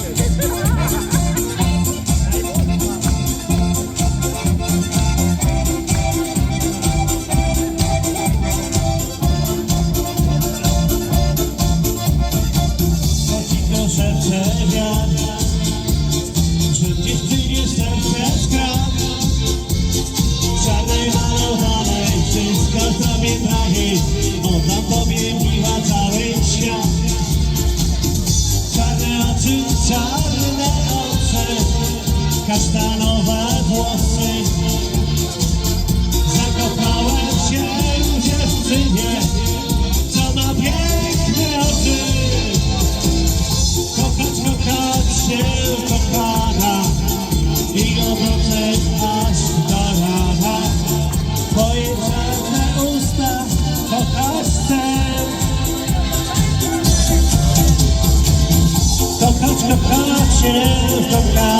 Yes. เดินตรงกลา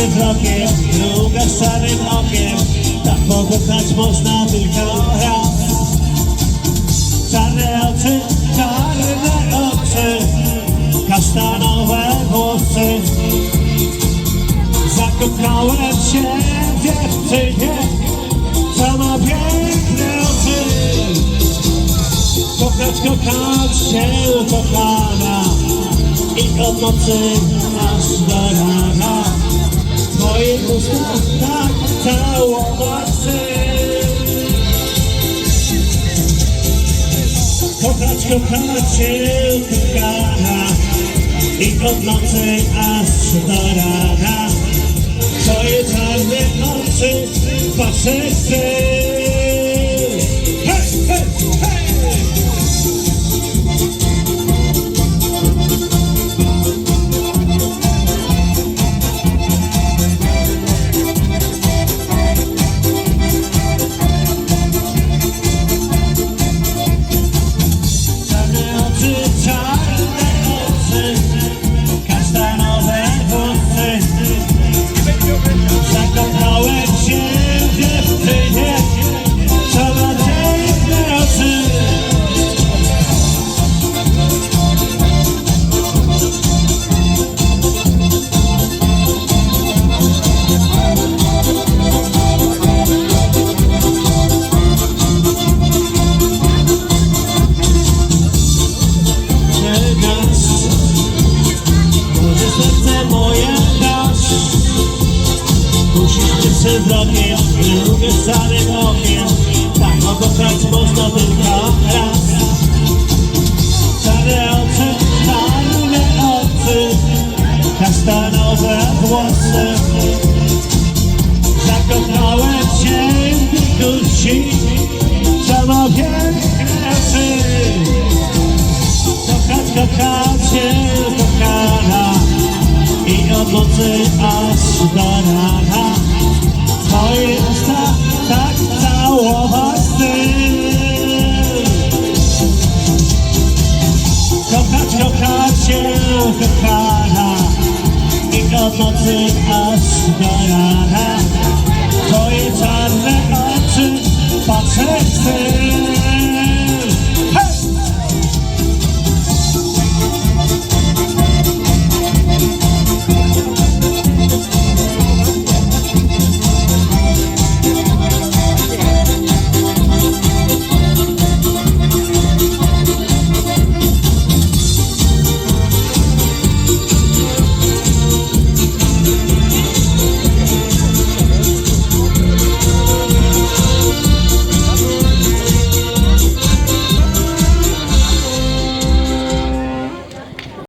Swym wzrokiem Druga szarym okiem. Tak pokochać można tylko raz. Czarne oczy, czarne oczy Kasztanowe włosy. Zakochałem się w dziewczynie Co ma piękne oczy. Kochać, kochać się kochana I od nocy aż do Kochać, kochać się kochana I od nocy aż do rana. Twoje czarne oczy patrzeć chcę Przed wzrokiem, drugie szarym okiem Tak pokochać można tylko raz. Czarne oczy, czarne oczy. Kasztanowe włosy. Zakochałem się w Mikusi Co ma piękne oczy Kochać, kochać się, kochana I od nocy aż do rana cię kochana I od nocy aż do rana Twoje czarne oczy patrzę w tył